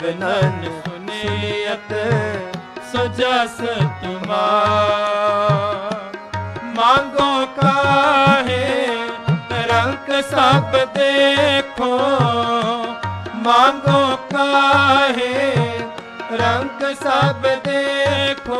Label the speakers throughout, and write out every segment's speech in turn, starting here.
Speaker 1: ਸਵਨਨ ਸੁਨੀਅਤ ਸੁਜਸ ਤੁਮਾਰ। ਮੰਗੋ ਕਾਹੇ ਰੰਗ ਸਭ ਦੇਖੋ। ਮੰਗੋ ਕਾਹੇ ਰੰਗ ਸਭ ਦੇਖੋ।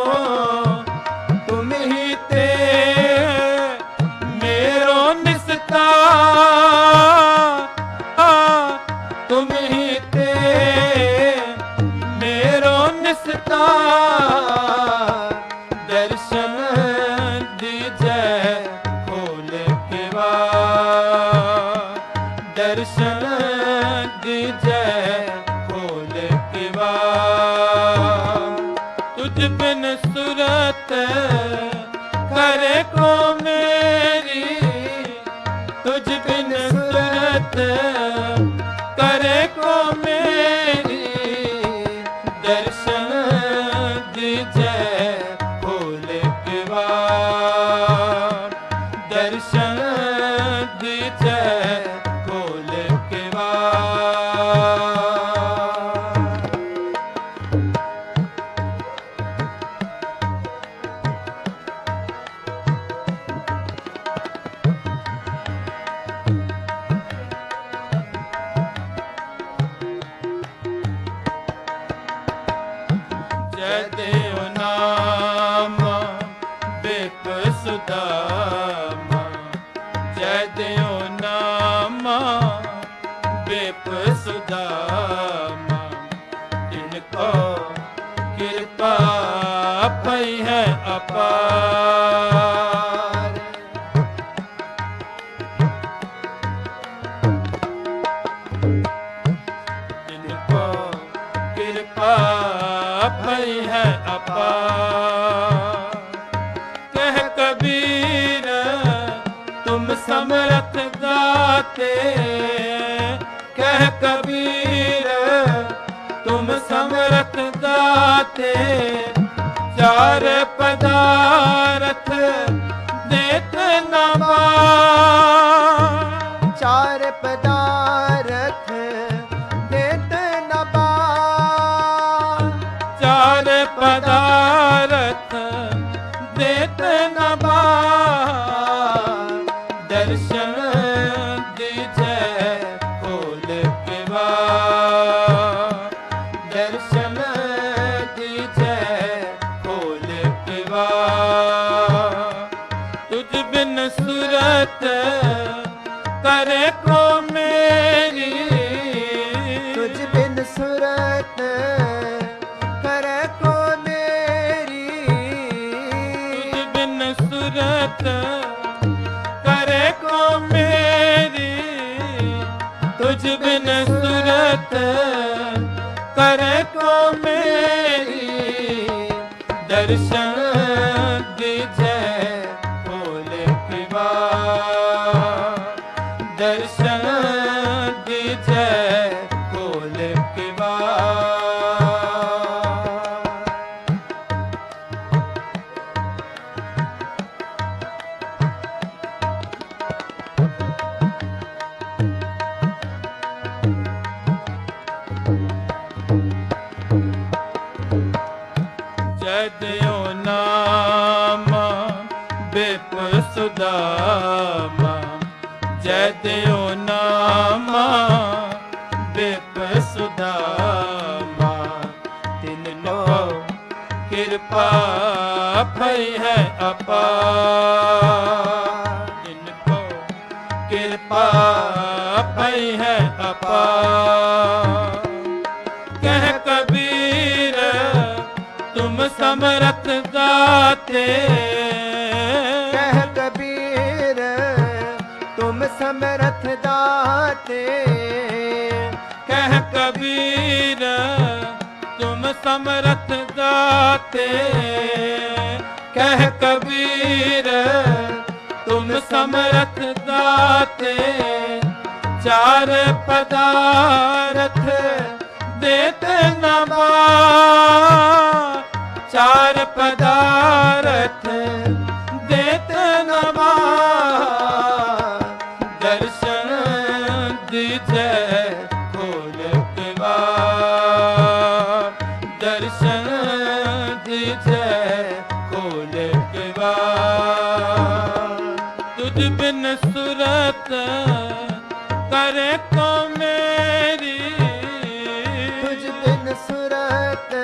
Speaker 1: ਦਰਸ਼ਨ ਦੀਜੈ ਖੋਲ ਕੇ ਵਾ। ਤੁਝ ਬਿਨ ਸੁਰਤ ਕਰੇ ਕੋ ਮੇਰੀ। ਤੁਝ ਬਿਨ ਸੁਰਤ ਕਰੇ ਕੋ ਮੇਰੀ ਸੁਦਾਮ ਜੈ ਦਿਓ ਨਾਮ ਬਿਪ ਸੁਦਾਮ ਤਿਨ ਕੋ ਕਿਰਪਾ ਪਈ ਹੈ ਅਪਾਰ। ਤਿਨ ਕਿਰਪਾ ਭਈ ਹੈ ਅਪਾਰ। ਤੁਮ ਸਮਰਥ ਦਾਤੇ ਕਹਿ ਕਬੀਰ ਤੁਮ ਸਮਰਥ ਦਾਤੇ ਚਾਰ ਪਦਾਰਥ ਦੇਤ ਨਮਾ
Speaker 2: ਚਾਰ ਪਦਾਰਥ ਦੇਤ ਨਬਾ
Speaker 1: ਚਾਰ ਪਦਾਰਥ ਬਿਨ ਸੁਰਤ ਕਰੇ ਕੋ ਮੇਰੀ
Speaker 2: ਤੁਝ ਬਿਨ ਸੁਰਤ ਕਰੈ ਕੋ ਮੇਰੀ
Speaker 1: ਤੁਝ ਬਿਨ ਸੁਰਤ ਕਰੇ ਕੋ ਮੇਰੀ ਤੁਝ ਬਿਨ ਸੁਰਤ ਕਰੇ ਕੋ ਮੇਰੀ ਦਰਸ਼ਨ ਦਰਸ਼ਨ ਦੀਜੈ ਖੋਲ ਕੇ ਜਦਿਓ ਨਾਮ ਬਿਪ ਸੁਦਾਮ ਦਿਓ ਨਾਮ ਬਿਪ ਸੁਦਾਮ। ਤਿਨ ਕੋ ਕਿਰਪਾ ਭਈ ਹੈ ਅਪਾਰ ਤਿਨ ਕੋ ਕਿਰਪਾ ਭਈ ਹੈ ਅਪਾਰ ਕਹਿ ਕਬੀਰ, ਤੁਮ ਸਮਰਥ ਦਾਤੇ
Speaker 2: ਸਮਰਥ ਦਾਤੇ।
Speaker 1: ਕਹਿ ਕਬੀਰ, ਤੁਮ ਸਮਰਥ ਦਾਤੇ। ਕਹਿ ਕਬੀਰ, ਤੁਮ ਸਮਰਥ ਦਾਤੇ। ਚਾਰ ਪਦਾਰਥ ਦੇਤ ਨਮਾ ਚਾਰ ਪਦਾਰਥ ਕਰੇ ਕੋ ਮੇਰੀ।
Speaker 2: ਤੁਝ ਬਿਨ ਸੁਰਤ